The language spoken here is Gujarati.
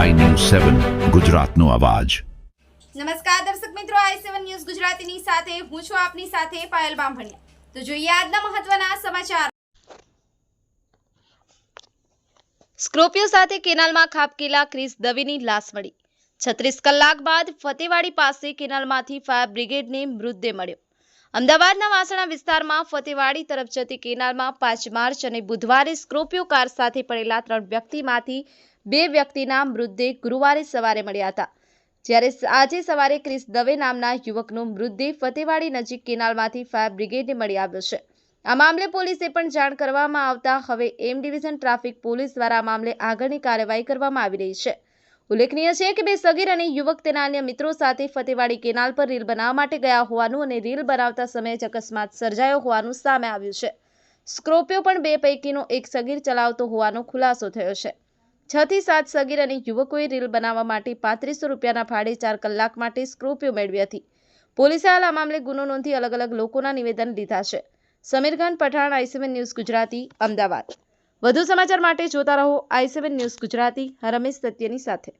સેવન ગુજરાતનો અવાજ. નમસ્કાર દર્શક મિત્રો આઈ સેવન ન્યૂઝ ગુજરાતીની સાથે હું છું આપની સાથે પાયલ બામભણિયા. તો જોઈએ આજના મહત્વના સમાચાર. સ્કોર્પિયો સાથે કેનાલમાં ખાબકેલા ક્રિસ દવીની લાશ મળી છત્રીસ કલાક બાદ ફતેવાડી પાસે કેનાલમાંથી ફાયર બ્રિગેડને મૃતદેહ મળ્યો. અમદાવાદના વાસણા વિસ્તારમાં ફતેવાડી તરફ જતી કેનાલમાં પાંચ માર્ચ અને બુધવારે સ્કોર્પિયો કાર સાથે પડેલા ત્રણ વ્યક્તિમાંથી બે વ્યક્તિના મૃતદેહ ગુરુવારે સવારે મળ્યા હતા. જ્યારે આજે સવારે ક્રિસ દવે નામના યુવકનો મૃતદેહ ફતેવાડી નજીક કેનાલમાંથી ફાયર બ્રિગેડને મળી આવ્યો છે. આ મામલે પોલીસે પણ જાણ કરવામાં આવતા હવે એમ ડિવિઝન ટ્રાફિક પોલીસ દ્વારા મામલે આગળની કાર્યવાહી કરવામાં આવી રહી છે. ઉલ્લેખનીય છે કે બે સગીર અને યુવક તેના અન્ય મિત્રો સાથે ફતેવાડી કેનાલ પર રીલ બનાવવા માટે ગયા હોવાનું અને રીલ બનાવતા સમયે જ અકસ્માત સર્જાયો હોવાનું સામે આવ્યું છે. સ્કોર્પિયો પણ બે પૈકીનો એક સગીર ચલાવતો હોવાનો ખુલાસો થયો છે. છ થી સાત સગીર અને યુવકોએ રીલ બનાવવા માટે પાંત્રીસો રૂપિયાના ભાડે ચાર કલાક માટે સ્કોર્પિયો મેળવી હતી. પોલીસે હાલ આ મામલે ગુનો નોંધી અલગ અલગ લોકોના નિવેદન લીધા છે. Sameer Pathan I C one news Gujarati, Ahmedabad. વધુ સમાચાર માટે જોતા રહો આઈસીવન ન્યૂઝ ગુજરાતી રમેશ સત્યની સાથે.